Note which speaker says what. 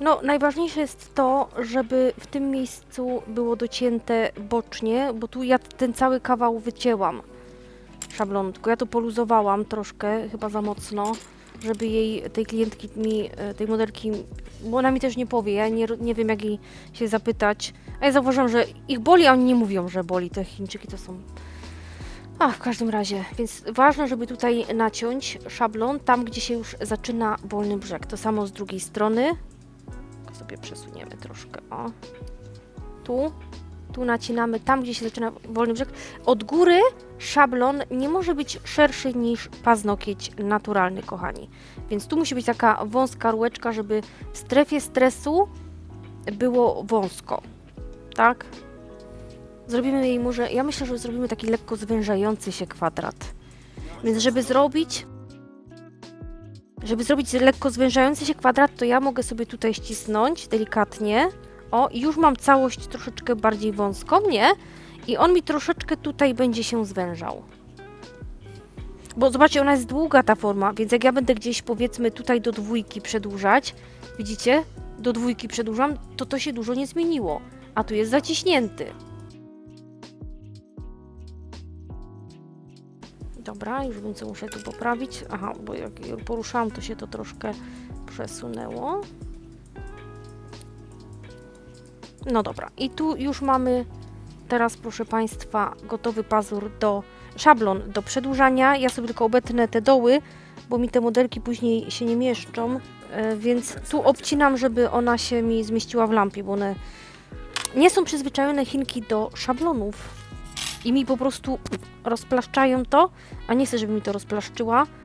Speaker 1: No, najważniejsze jest to, żeby w tym miejscu było docięte bocznie, bo tu ja ten cały kawał wycięłam szablonu, tylko ja to poluzowałam troszkę, chyba za mocno, żeby jej, tej klientki mi, e, tej modelki, bo ona mi też nie powie, ja nie, nie wiem jak jej się zapytać, a ja zauważyłam, że ich boli, a oni nie mówią, że boli, te Chińczyki to są... A, w każdym razie, więc ważne, żeby tutaj naciąć szablon tam, gdzie się już zaczyna wolny brzeg. To samo z drugiej strony. Sobie przesuniemy troszkę, o. Tu, tu nacinamy tam, gdzie się zaczyna wolny brzeg. Od góry szablon nie może być szerszy niż paznokieć naturalny, kochani. Więc tu musi być taka wąska rureczka, żeby w strefie stresu było wąsko. Tak? Zrobimy jej może, ja myślę, że zrobimy taki lekko zwężający się kwadrat. Więc żeby zrobić, żeby zrobić lekko zwężający się kwadrat, to ja mogę sobie tutaj ścisnąć delikatnie. O, i już mam całość troszeczkę bardziej wąską, nie? I on mi troszeczkę tutaj będzie się zwężał. Bo zobaczcie, ona jest długa ta forma, więc jak ja będę gdzieś powiedzmy tutaj do dwójki przedłużać, widzicie? Do dwójki przedłużam, to to się dużo nie zmieniło. A tu jest zaciśnięty. Dobra, już wiem muszę tu poprawić. Aha, bo jak poruszałam, to się to troszkę przesunęło. No dobra, i tu już mamy teraz, proszę Państwa, gotowy pazur do szablon do przedłużania. Ja sobie tylko obetnę te doły, bo mi te modelki później się nie mieszczą, e, więc tu obcinam, żeby ona się mi zmieściła w lampie, bo one nie są przyzwyczajone Chinki do szablonów i mi po prostu rozplaszczają to, a nie chcę, żeby mi to rozplaszczyła,